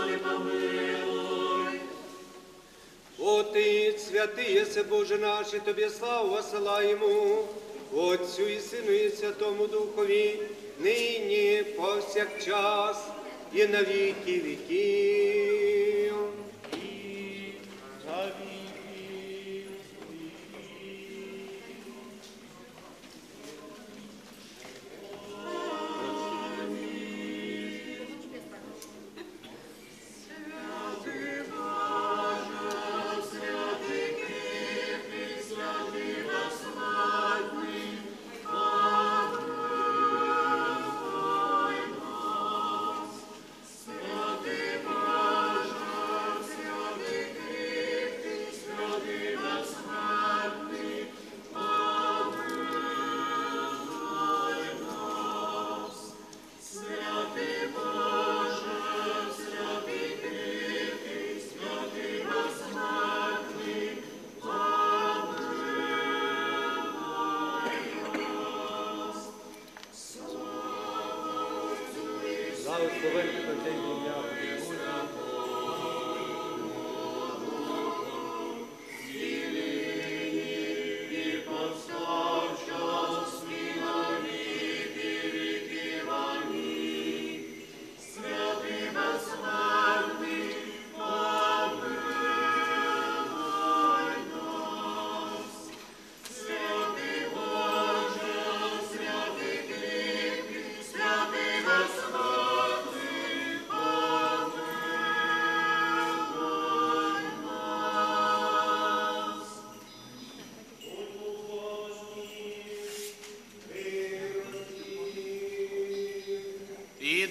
Господи, помилуй. Отець, святий єси Боже наш, і тобі славу Йому, Отцю і Сину, і Святому Духові, нині, повсякчас, і на віки віків.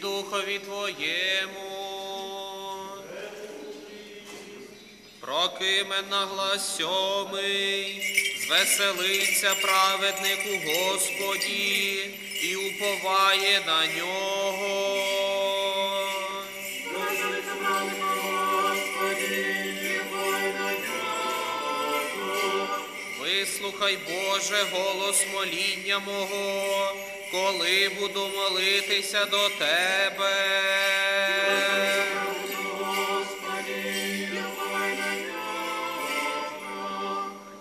Духові Твоєму. Прокимен на глас сьомий, звеселиться праведник у Господі і уповає на нього. Вислухай, Боже, голос моління мого, коли буду молитися до Тебе.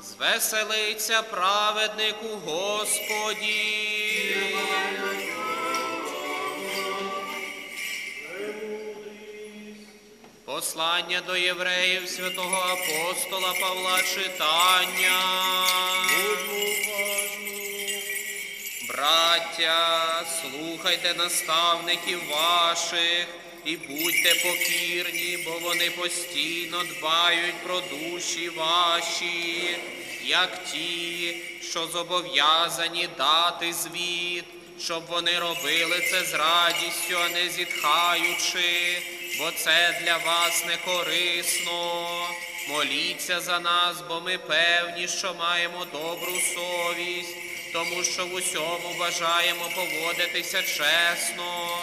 Звеселиться праведник у Господі. Послання до євреїв святого апостола Павла читання. Браття, слухайте наставників ваших і будьте покірні, бо вони постійно дбають про душі ваші, як ті, що зобов'язані дати звіт, щоб вони робили це з радістю, а не зітхаючи, бо це для вас не корисно. Моліться за нас, бо ми певні, що маємо добру совість, тому що в усьому бажаємо поводитися чесно.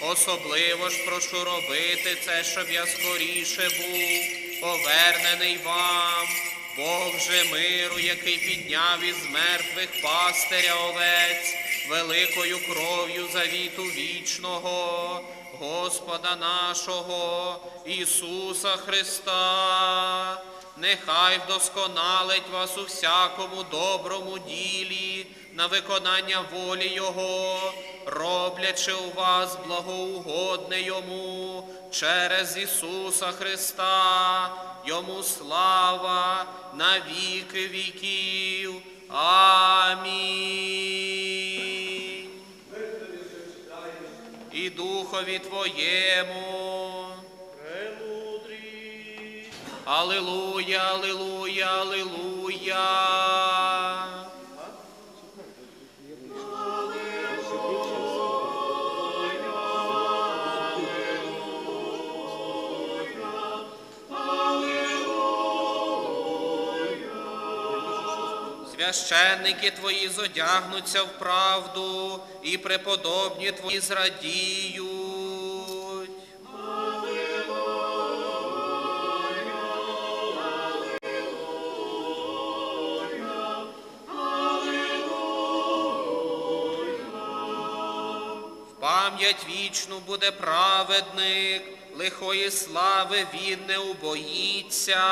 Особливо ж прошу робити це, щоб я скоріше був повернений вам. Бог же миру, який підняв із мертвих пастиря овець, великою кров'ю завіту вічного, Господа нашого Ісуса Христа, нехай вдосконалить вас у всякому доброму ділі на виконання волі Його, роблячи у вас благоугодне Йому через Ісуса Христа, Йому слава на віки віків. Амінь. І Духові Твоєму. Алилуя, алилуя, алилуя. Священники твої зодягнуться в правду, і преподобні твої зрадіють. Пам'ять вічну буде праведник, лихої слави він не убоїться.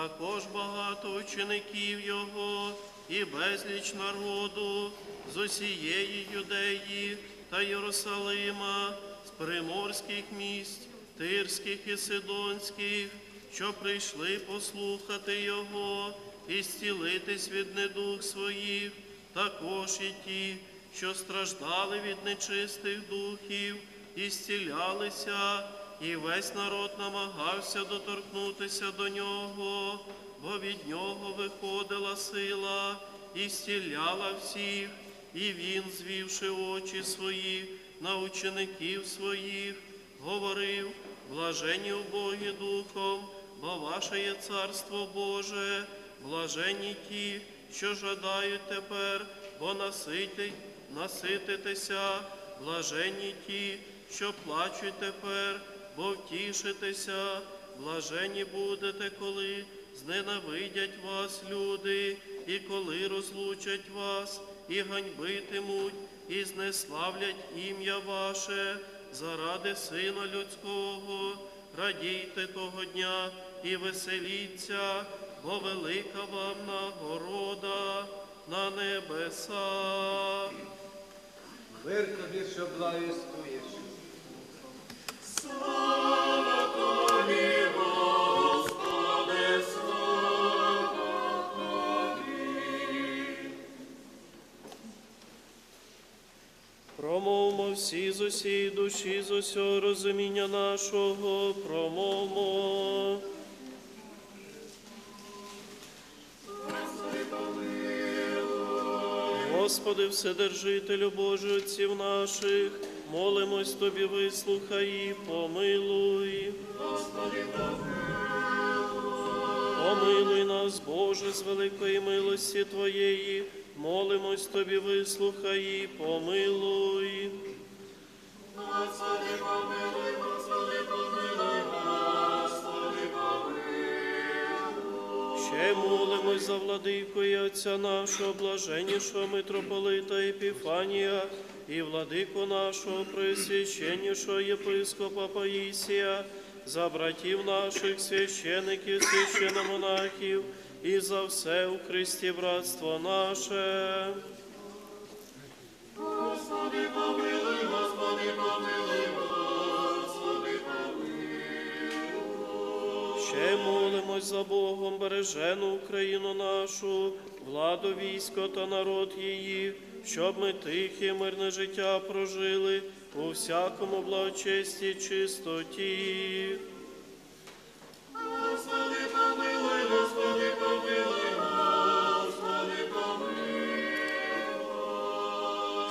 Також багато учеників Його і безліч народу з усієї Юдеї та Єрусалима, з приморських місць, тирських і сидонських, що прийшли послухати Його і зцілитись від недуг своїх, також і ті, що страждали від нечистих духів і зцілялися, і весь народ намагався доторкнутися до нього, бо від нього виходила сила і зціляла всіх, і він, звівши очі свої на учеників своїх, говорив, блажені убогі духом, бо ваше є царство Боже, блажені ті, що жадають тепер, бо наситить, насититеся, блажені ті, що плачуть тепер, бо втішитеся, блажені будете, коли зненавидять вас люди, і коли розлучать вас, і ганьбитимуть, і знеславлять ім'я ваше заради Сина Людського. Радійте того дня і веселіться, бо велика вам нагорода на небесах. Мир тобі, що благовістуєш. Промовмо всі з усієї душі, з усього розуміння нашого, промовмо. Господи, Вседержителю Божий отців наших, молимось Тобі, вислухай і помилуй. Помилуй нас, Боже, з великої милості Твоєї, молимось Тобі, вислухай і помилуй. Господи, помилуй, Господи, помилуй, Господи, помилуй. Ще молимось за владику і отця нашого, блаженнішого митрополита Епіфанія, і владику нашого пресвященнішого єпископа Паїсія, за братів наших священиків, священомонахів, і за все у Христі братство наше. Господи, помилуй, Господи, помилуй, Господи, помилуй. Ще молимось за Богом бережену Україну нашу, владу військо та народ її, щоб ми тихе, мирне життя прожили у всякому благочесті чистоті. Господи, помилуй, Господи, помилуй, Господи, помилуй.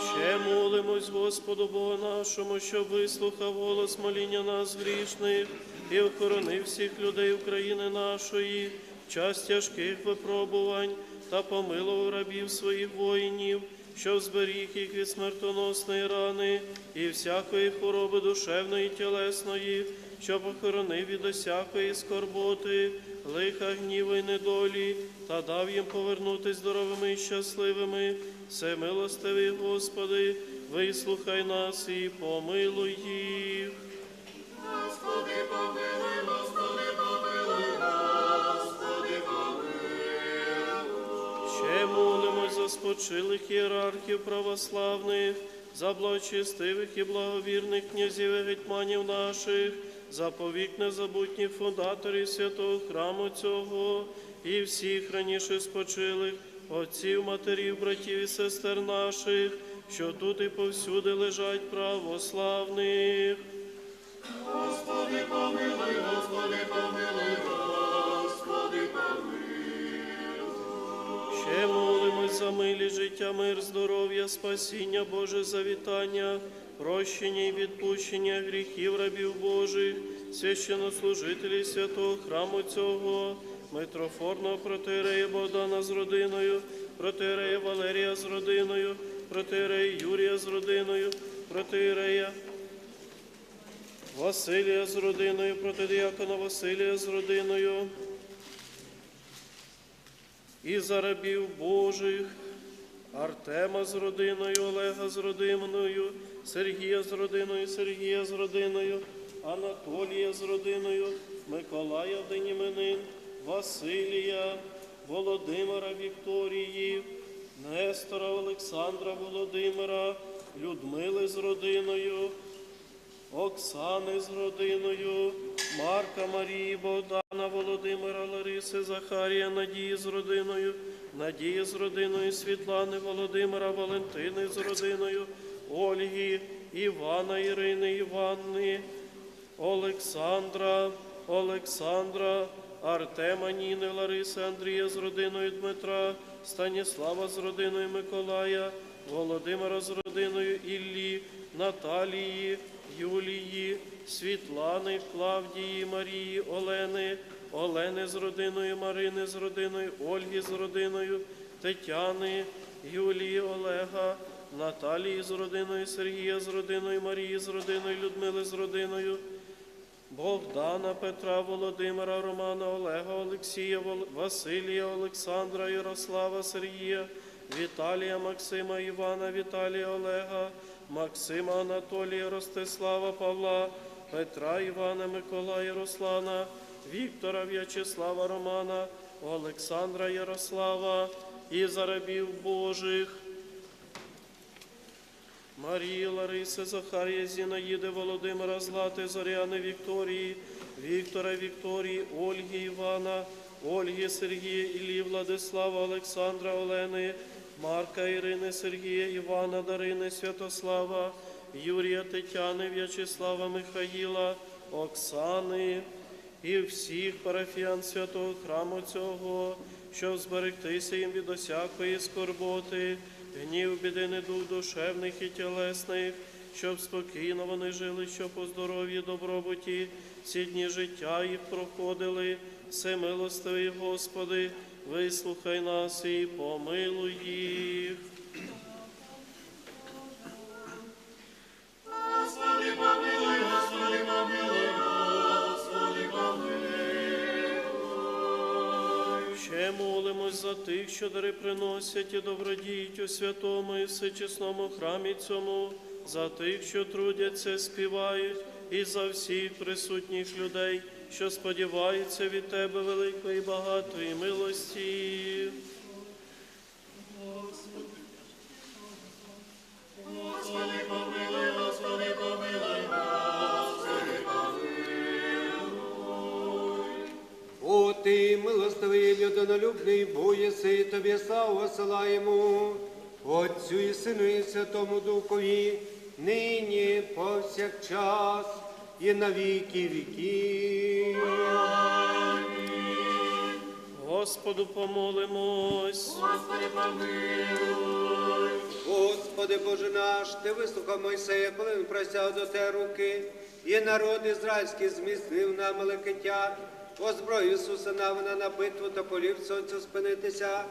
Ще молимось Господу Богу нашому, щоб вислухав голос моління нас грішних і охоронив всіх людей України нашої, в час тяжких випробувань та помилував рабів своїх воїнів, що зберіг їх від смертоносної рани і всякої хвороби душевної і тілесної, що похоронив від усякої скорботи, лиха гніву і недолі, та дав їм повернути здоровими і щасливими. Все милостивий, Господи, вислухай нас і помилуй їх. Молимось ієрархів православних, за благочестивих і благовірних князів і гетьманів наших, за повік незабутніх фундаторів святого храму цього і всіх раніше спочилих, отців, матерів, братів і сестер наших, що тут і повсюди лежать православних. Господи, помилуй, Господи, помилуй, Господи, помилуй. Ще за милі життя, мир, здоров'я, спасіння, Боже завітання, прощення і відпущення гріхів рабів Божих, священнослужителів святого храму цього, митрофорного протирея Богдана з родиною, протирея Валерія з родиною, протирея Юрія з родиною, протирея Василія з родиною, протидіакона Василія з родиною і за рабів Божих, Артема з родиною, Олега з родиною, Сергія з родиною, Сергія з родиною, Анатолія з родиною, Миколая в день іменин, Василія, Володимира Вікторії, Нестора Олександра Володимира, Людмили з родиною, Оксани з родиною, Марка Марії, Богдана, Володимира, Лариси, Захарія, Надії з родиною, Надії з родиною, Світлани, Володимира, Валентини з родиною, Ольги, Івана, Ірини, Іванни, Олександра, Олександра, Артема, Ніни, Лариси, Андрія з родиною Дмитра, Станіслава з родиною Миколая, Володимира з родиною Іллі, Наталії, Юлії, Світлани, Клавдії, Марії, Олени, Олени з родиною, Марини з родиною, Ольги з родиною, Тетяни, Юлії, Олега, Наталії з родиною, Сергія з родиною, Марії з родиною, Людмили з родиною. Богдана, Петра, Володимира, Романа, Олега, Олексія, Василія, Олександра, Ярослава, Сергія, Віталія, Максима, Івана, Віталія, Олега, Максима, Анатолія, Ростислава, Павла, Петра, Івана, Миколая, Руслана, Віктора, В'ячеслава, Романа, Олександра, Ярослава і за рабів Божих. Марії, Лариси, Захарія, Зінаїди, Володимира, Злати, Зоряни, Вікторії, Віктора, Вікторії, Ольги, Івана, Ольги, Сергія, Іллі, Владислава, Олександра, Олени, Марка, Ірини, Сергія, Івана, Дарини, Святослава, Юрія, Тетяни, В'ячеслава, Михаїла, Оксани і всіх парафіян святого храму цього, щоб зберегтися їм від усякої скорботи, гнів, біди, недуг душевних і тілесних, щоб спокійно вони жили, щоб по здоров'ї, добробуті, всі дні життя їх проходили. все Всемилостивий Господи, вислухай нас і помилуй їх. Господи, помилуй, Господи, помилуй, Господи, помилуй. Ще молимось за тих, що дари приносять і добродіють у святому і всечесному храмі цьому, за тих, що трудяться, співають, і за всіх присутніх людей, що сподіваються від Тебе великої багатої милості. Господи, помилуй, Господи, помилуй, Господи, помилуй. О, ти, милостивий, людинолюбний, боєси, тобі славу посилаємо, Отцю і Сину і Святому Духові, нині, повсякчас і на віки віків. Господу помолимось. Господи, помилуй. Господи Боже наш, ти вислухав Мойсея, коли він просяв до те руки, і народ ізраїльський зміцнив на Меликиття, озброю Ісуса Навина на битву та полів сонцю спинитися.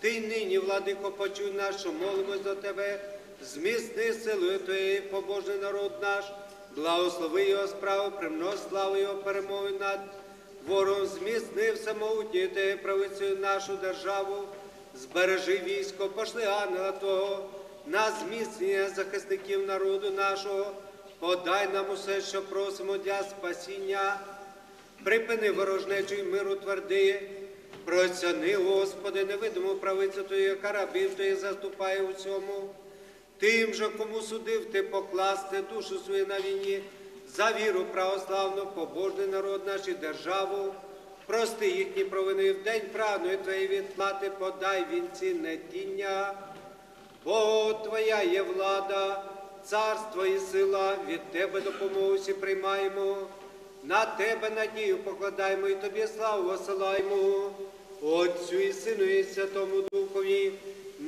Ти й нині, владико, почуй нашу, молимось до Тебе, зміцни силою Твоєї, побожний народ наш, благослови його справу, примнос славу його перемоги над ворог зміцнив самотні ти правицю нашу державу, збережи військо, пошли ангела Твого, на зміцнення захисників народу нашого, подай нам усе, що просимо для спасіння, припини ворожнечу й миру тверди, Просяни, Господи, невидиму правицю Твою, яка рабів заступає у цьому. Тим же, кому судив ти покласти душу свою на війні, за віру православну, побожний народ наш і державу, прости їхні провини в день правної Твоєї відплати, подай вінці нетіння. Бо Твоя є влада, царство і сила, від Тебе допомогу всі приймаємо, на Тебе надію покладаємо і Тобі славу осилаємо, Отцю і Сину і Святому Духові,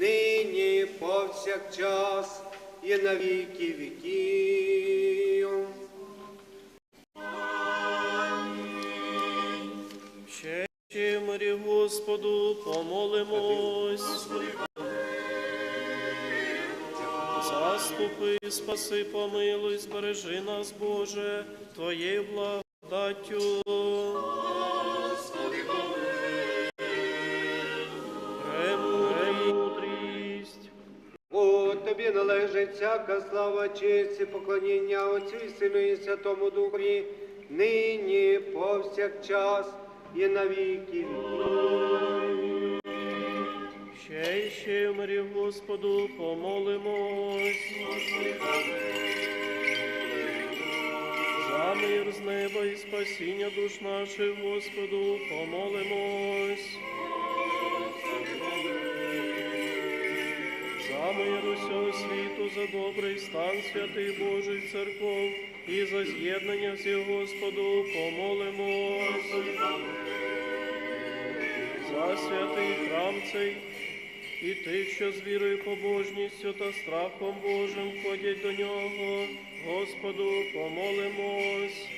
нині повсякчас і на віки віків. Ще мирі Господу, помолимось. Заступи, спаси, помилуй, збережи нас, Боже, Твоєю благодаттю. Всяка слава, честь і поклоніння Отцю і Сину і Святому Духові, нині, повсякчас і на віки віків. Ще й ще в Господу, помолимось. За мир з неба і спасіння душ наших, Господу, помолимось. За мир усього світу, за добрий стан святих Божих церков і за з'єднання всіх, Господу, помолимось. За святий храм цей і тих, що з вірою, побожністю та страхом Божим ходять до нього, Господу, помолимось.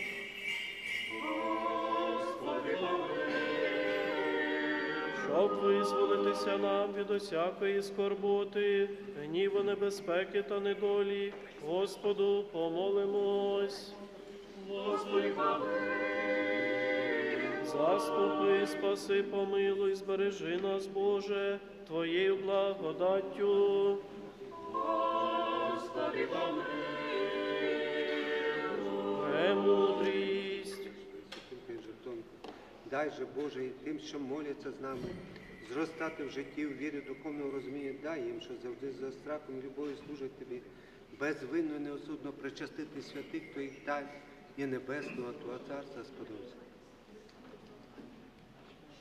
Щоб визволитися нам від усякої скорботи, гніву, небезпеки та недолі, Господу, помолимось. Господи, Заступи, спаси, помилуй, збережи нас, Боже, Твоєю благодаттю. Господи, Премудрість. Дай же Боже і тим, що моляться з нами, зростати в житті, в вірі, духовного розуміння, дай їм, що завжди за страхом, любов'ю служать тобі, безвинно і неосудно причастити святих Твоїх тайн і небесного Твого Царства сподобся.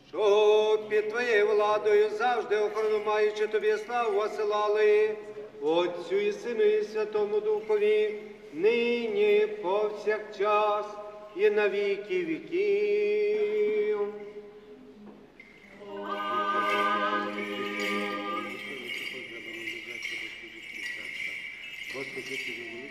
Щоб під Твоєю владою завжди охорону маючи тобі славу осилали, Отцю і Сину і Святому Духові, нині повсякчас і на віки віків. Господи,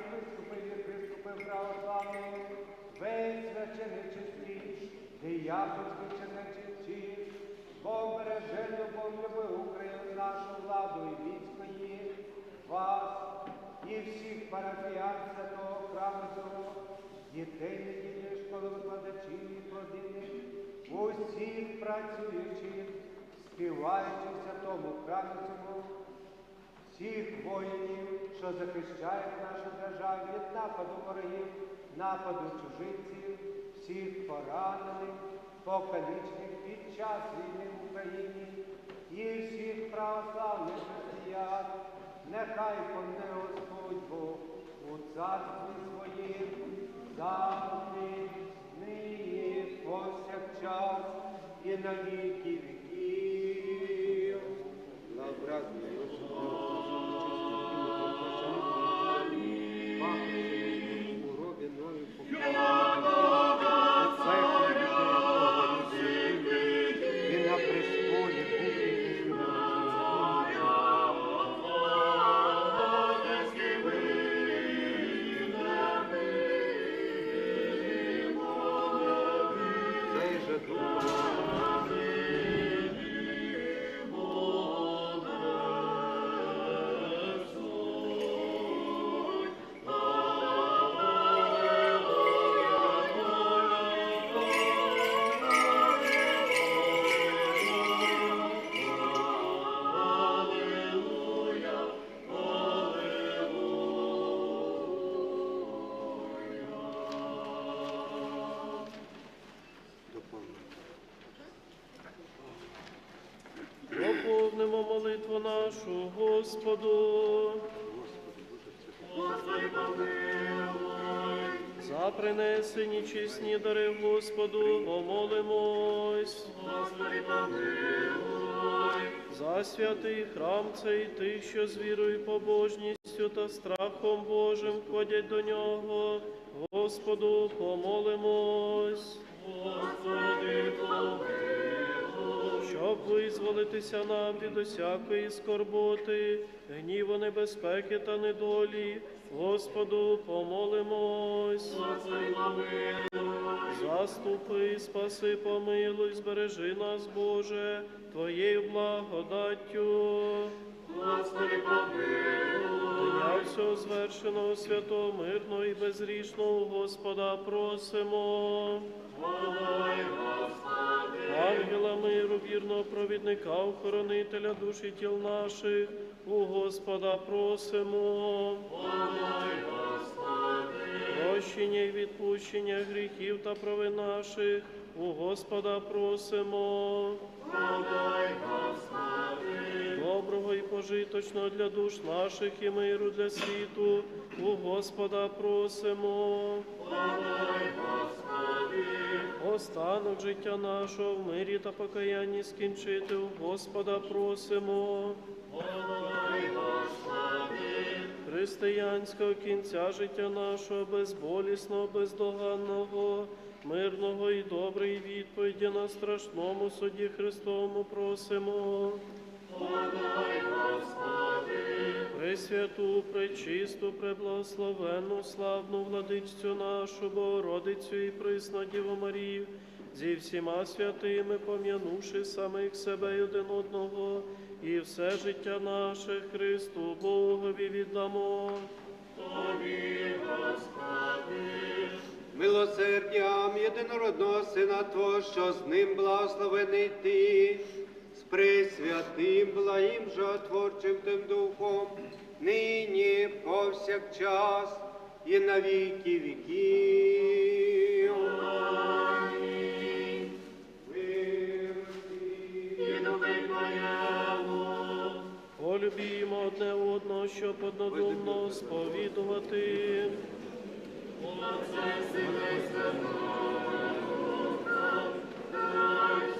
архієпископів і епископів православних, весь священичості, дияконські чернечисті, Бог береже любов люби Україну, нашу владу і військо її, вас і всіх парафіян святого храму цього, дітей недільної школи викладачів і плодинних, усіх працюючих, співаючих в святому храмі цьому, всіх воїнів, що захищають нашу державу від нападу ворогів, нападу чужинців, всіх поранених, покалічених під час війни в Україні і всіх православних християн, нехай помне Господь Бог у царстві своїм, завжди, нині, повсякчас і на Господу. Господи, помилуй. За принесені чесні дари Господу, помолимось. Господи, помилуй. За святий храм цей ти, що з вірою, побожністю та страхом Божим входять до нього. Господу, помолимось. Господи, помилуй. Щоб визволитися нам від усякої скорботи, гніву, небезпеки та недолі, Господу помолимось. Заступи, спаси, помилуй, збережи нас, Боже, Твоєю благодаттю. Господи, помилуй. Всього звершеного святого, мирного і безрішного Господа просимо. Господи. Ангела миру, вірного провідника, охоронителя душі тіл наших, у Господа просимо. Прощення і відпущення гріхів та провин наших, у Господа просимо. Помилуй, Господи. Пожиточного для душ наших і миру для світу, у Господа просимо. Останок життя нашого в мирі та покаянні скінчити, у Господа просимо. Християнського кінця життя нашого, безболісного, бездоганного, мирного і доброї відповіді на страшному суді Христовому просимо. Помилуй, Господи. Пресвяту, пречисту, преблагословенну, славну владичцю нашу, Богородицю і присну Діву Марію, зі всіма святими, пом'янувши самих себе й один одного, і все життя наше Христу Богові віддамо. Тобі, Господи. Милосердям єдинородного Сина Твого, що з ним благословений Ти, пресвятим, благим, жотворчим тим Духом, нині, повсякчас і на віки віків. Амінь. Полюбімо одне одного, щоб однодумно сповідувати. Отце, Сина і Святого Духа, дай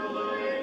the Lord.